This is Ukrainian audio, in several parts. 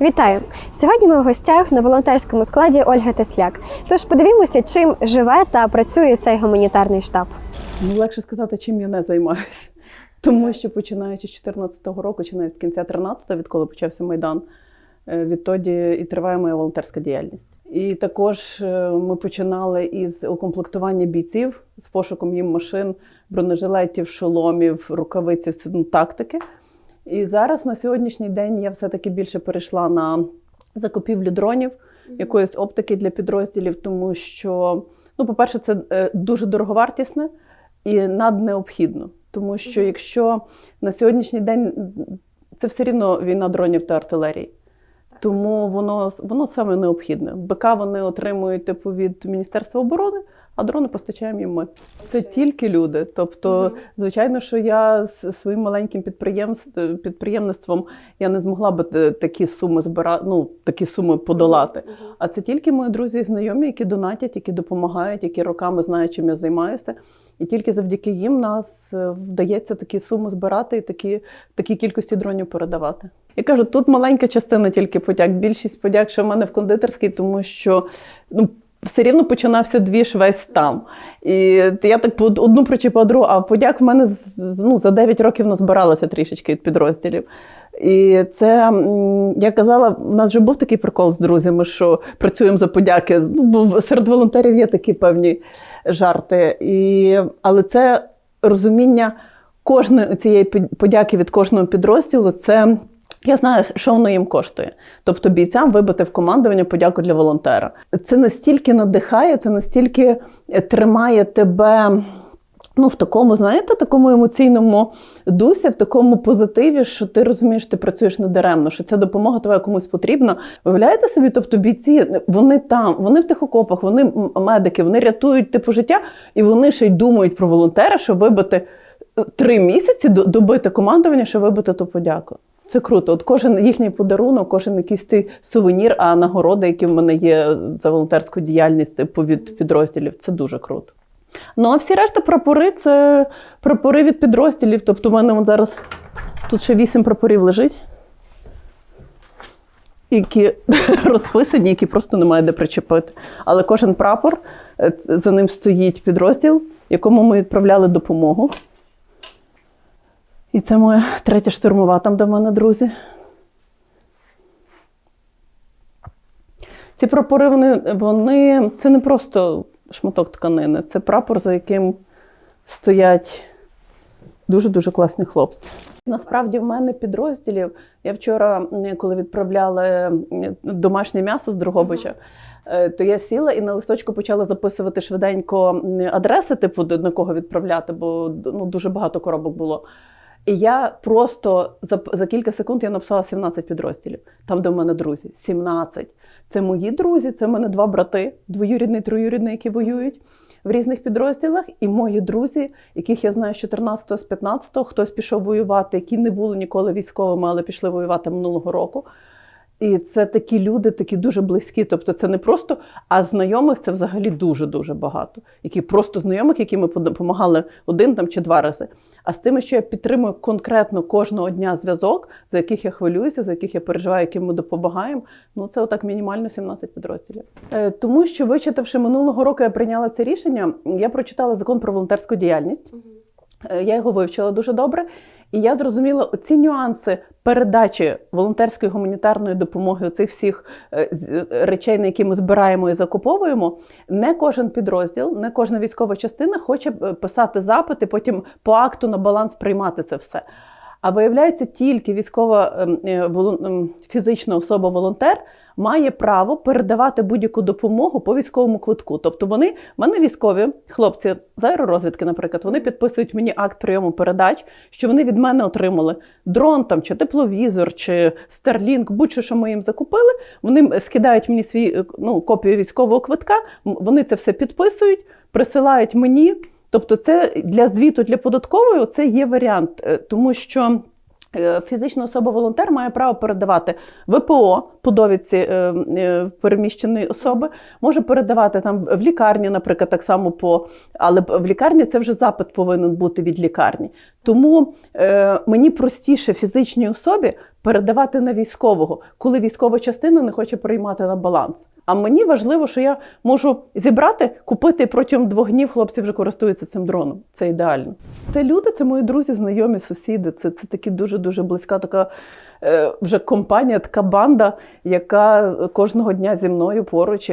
Вітаю! Сьогодні ми в гостях на волонтерському складі Ольги Тесляк. Тож подивімося, чим живе та працює цей гуманітарний штаб. Ну, легше сказати, чим я не займаюся. Тому що починаючи з 2014 року, чи навіть з кінця 13-го, відколи почався Майдан, е, відтоді і триває моя волонтерська діяльність. І також е, ми починали із укомплектування бійців з пошуком їм машин, бронежилетів, шоломів, рукавиць, ну, тактики. І зараз на сьогоднішній день я все-таки більше перейшла на закупівлю дронів, якоїсь оптики для підрозділів, тому що, ну, по-перше, це е, дуже дороговартісне і наднеобхідно. Тому що якщо на сьогоднішній день це все рівно війна дронів та артилерії. Тому воно, воно саме необхідне. БК вони отримують типу від Міністерства оборони, а дрони постачаємо їм ми. Це тільки люди. Тобто, звичайно, що я з своїм маленьким підприємств- підприємництвом я не змогла би такі суми збирати, ну такі суми подолати. А це тільки мої друзі і знайомі, які донатять, які допомагають, які роками знають, чим я займаюся. І тільки завдяки їм нас е, вдається такі суми збирати і такі, такі кількості дронів передавати. Я кажу, тут маленька частина тільки подяк. Більшість подяк, що в мене в кондитерській, тому що ну, все рівно починався двіж весь там. І я так по- одну причіпала другу, а подяк в мене ну, за 9 років назбиралося трішечки від підрозділів. І це я казала, у нас вже був такий прикол з друзями, що працюємо за подяки. Ну, бо серед волонтерів є такі певні жарти. І, але це розуміння кожної цієї подяки від кожного підрозділу. Це я знаю, що воно їм коштує. Тобто бійцям вибити в командування подяку для волонтера. Це настільки надихає, це настільки е, тримає тебе. Ну, в такому, знаєте, такому емоційному дусі, в такому позитиві, що ти розумієш, ти працюєш недаремно, що ця допомога твоя комусь потрібна. Виявляєте собі, тобто бійці, вони там, вони в тих окопах, вони медики, вони рятують типу життя, і вони ще й думають про волонтера, щоб вибити е, три місяці до- добити командування, щоб вибити ту подяку. Це круто. От кожен їхній подарунок, кожен якийсь цей сувенір, а нагороди, які в мене є за волонтерську діяльність типу від підрозділів, це дуже круто. Ну, а всі решта прапори це прапори від підрозділів. Тобто, в мене зараз тут ще вісім прапорів лежить, які розписані, які просто немає де причепити. Але кожен прапор е, за ним стоїть підрозділ, якому ми відправляли допомогу. І це моя третя штурмова там, в мене друзі. Ці прапори, вони, вони це не просто шматок тканини, це прапор, за яким стоять дуже-дуже класні хлопці. Насправді, в мене підрозділів. Я вчора, коли відправляла домашнє м'ясо з Дрогобича, е, то я сіла і на листочку почала записувати швиденько адреси, типу, до- на кого відправляти, бо ну, дуже багато коробок було. І я просто за, за кілька секунд я написала 17 підрозділів, там, де в мене друзі. 17. Це мої друзі, це в мене два брати, двоюрідний, троюрідний, які воюють в різних підрозділах. І мої друзі, яких я знаю з 14 з 15 хтось пішов воювати, які не були ніколи військовими, але пішли воювати минулого року. І це такі люди, такі дуже близькі. Тобто це не просто, а знайомих це взагалі дуже-дуже багато. Які просто знайомих, які ми допомагали один там чи два рази. А з тими, що я підтримую конкретно кожного дня зв'язок, за яких я хвилююся, за яких я переживаю, яким ми допомагаємо. Ну це отак мінімально 17 підрозділів. Е, тому що, вичитавши минулого року, я прийняла це рішення. Я прочитала закон про волонтерську діяльність. Е, Я його вивчила дуже добре, і я зрозуміла ці нюанси передачі волонтерської гуманітарної допомоги цих всіх е, е, речей, на які ми збираємо і закуповуємо. Не кожен підрозділ, не кожна військова частина хоче е, писати запити, потім по акту на баланс приймати це все. А виявляється, тільки військова ем, ем, фізична особа-волонтер має право передавати будь-яку допомогу по військовому квитку. Тобто вони, в мене військові хлопці з аеророзвідки, наприклад, вони підписують мені акт прийому передач, що вони від мене отримали дрон там, чи тепловізор, чи Starlink, будь-що, що ми їм закупили. Вони скидають мені свій е, ну, копію військового квитка, вони це все підписують, присилають мені. Тобто, це для звіту для податкової це є варіант, е, тому що Фізична особа-волонтер має право передавати ВПО по довідці е, е, переміщеної особи, може передавати там в лікарні, наприклад, так само по але в лікарні це вже запит повинен бути від лікарні. Тому е, мені простіше фізичній особі передавати на військового, коли військова частина не хоче приймати на баланс. А мені важливо, що я можу зібрати, купити протягом двох днів хлопці вже користуються цим дроном. Це ідеально. Це люди, це мої друзі, знайомі, сусіди. Це, це такі дуже дуже близька така е, вже компанія, така банда, яка кожного дня зі мною поруч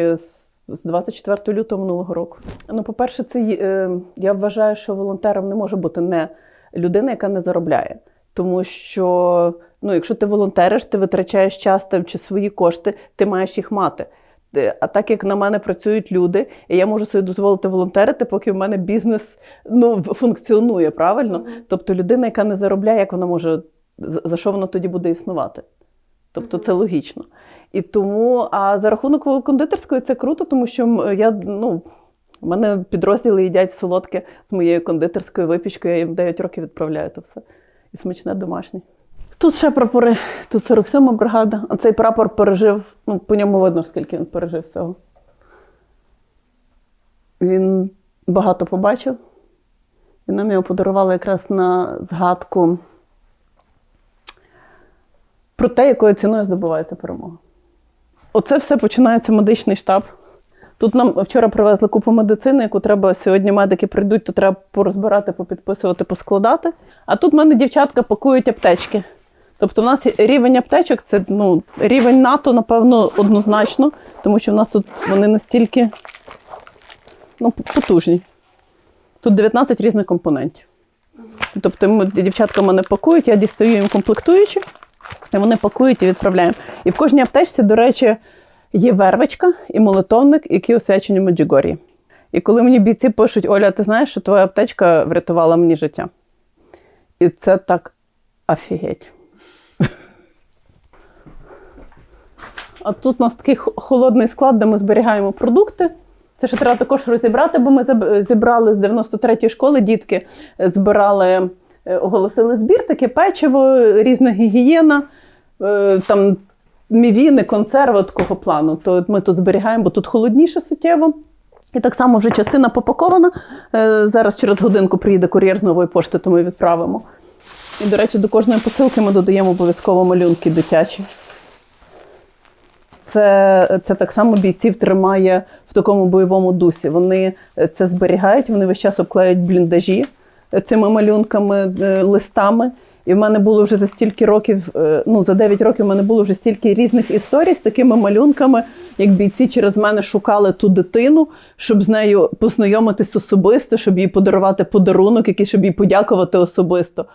з 24 лютого минулого року. Ну, по-перше, це е, я вважаю, що волонтером не може бути не людина, яка не заробляє. Тому що ну, якщо ти волонтериш, ти витрачаєш час там, чи свої кошти, ти маєш їх мати. Е, А так як на мене працюють люди, і я можу собі дозволити волонтерити, поки в мене бізнес ну, функціонує правильно. Тобто людина, яка не заробляє, як вона може за за що вона тоді буде існувати? Тобто це логічно. І тому, а за рахунок кондитерської це круто, тому що я ну. У мене підрозділи їдять солодке з моєю кондитерською випічкою, я їм 9 років відправляю то все. І смачне домашнє. Тут ще прапори, тут 47-ма бригада, а цей прапор пережив, ну, по ньому видно, скільки він пережив всього. Він багато побачив, і нам його подарували якраз на згадку про те, якою ціною здобувається перемога. Оце все починається медичний штаб. Тут нам вчора привезли купу медицини, яку треба сьогодні медики прийдуть, то треба порозбирати, попідписувати, поскладати. А тут в мене дівчатка пакують аптечки. Тобто в нас рівень аптечок це ну, рівень НАТО, напевно, однозначно, тому що в нас тут вони настільки ну, потужні. Тут 19 різних компонентів. Тобто ми, дівчатка мене пакують, я дістаю їм комплектуючі, і вони пакують і відправляємо. І в кожній аптечці, до речі, є вервичка і молитовник, які освячені в Меджигор'ї. І коли мені бійці пишуть, Оля, ти знаєш, що твоя аптечка врятувала мені життя. І це так офігеть. А тут у нас такий холодний склад, де ми зберігаємо продукти. Це ще треба також розібрати, бо ми зібрали з 93-ї школи дітки, е, збирали, е, оголосили збір, таке печиво, різна гігієна, е, там мівіни, консерви такого плану. То ми тут зберігаємо, бо тут холодніше суттєво. І так само вже частина попакована. Зараз через годинку приїде кур'єр з нової пошти, то ми відправимо. І, до речі, до кожної посилки ми додаємо обов'язково малюнки дитячі. Це, це так само бійців тримає в такому бойовому дусі. Вони е, це зберігають, вони весь час обклеюють бліндажі е, цими малюнками, е, листами. І в мене було вже за стільки років, ну за 9 років в мене було вже стільки різних історій з такими малюнками, як бійці через мене шукали ту дитину, щоб з нею познайомитись особисто, щоб їй подарувати подарунок, який щоб їй подякувати особисто.